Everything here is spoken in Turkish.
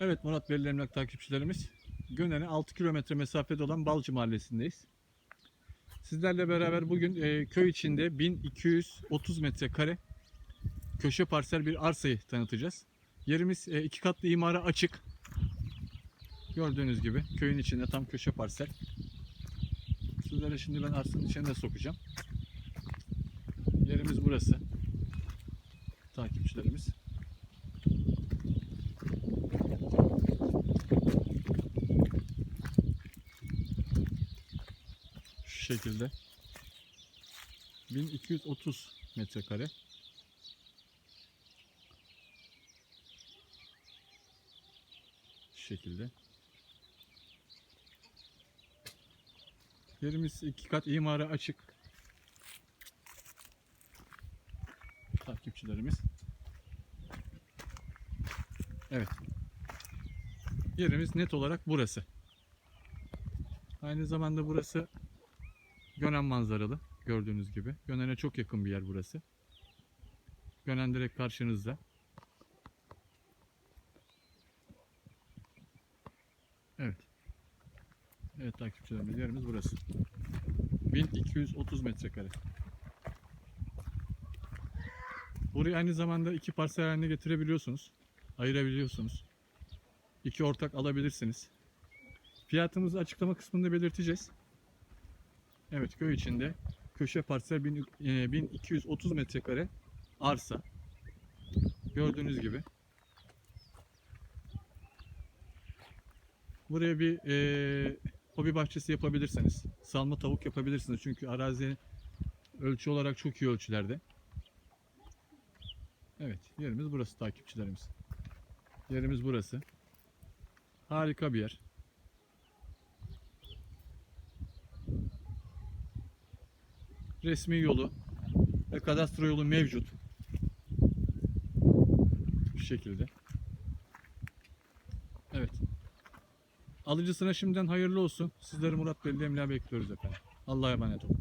Evet Murat Belli Emlak takipçilerimiz. Gönen'e 6 kilometre mesafede olan Balcı Mahallesi'ndeyiz. Sizlerle beraber bugün e, köy içinde 1230 metrekare köşe parsel bir arsayı tanıtacağız. Yerimiz e, iki katlı imara açık. Gördüğünüz gibi köyün içinde tam köşe parsel. Sizlere şimdi ben arsanın içine de sokacağım. Yerimiz burası. Takipçilerimiz. Şekilde. 1230 metrekare. Şekilde. Yerimiz iki kat imara açık. Takipçilerimiz. Evet. Yerimiz net olarak burası. Aynı zamanda burası Gönen manzaralı gördüğünüz gibi. Gönen'e çok yakın bir yer burası. Gönen direkt karşınızda. Evet. Evet takipçilerimiz yerimiz burası. 1230 metrekare. Burayı aynı zamanda iki parsel haline getirebiliyorsunuz. Ayırabiliyorsunuz. İki ortak alabilirsiniz. Fiyatımızı açıklama kısmında belirteceğiz. Evet köy içinde köşe parsel 1000 e, 1230 metrekare arsa. Gördüğünüz gibi. Buraya bir e, hobi bahçesi yapabilirsiniz. Salma tavuk yapabilirsiniz. Çünkü arazi ölçü olarak çok iyi ölçülerde. Evet yerimiz burası takipçilerimiz. Yerimiz burası. Harika bir yer. Resmi yolu ve kadastro yolu mevcut. Bu şekilde. Evet. Alıcısına şimdiden hayırlı olsun. Sizleri Murat Belli Emlak'a bekliyoruz efendim. Allah'a emanet olun.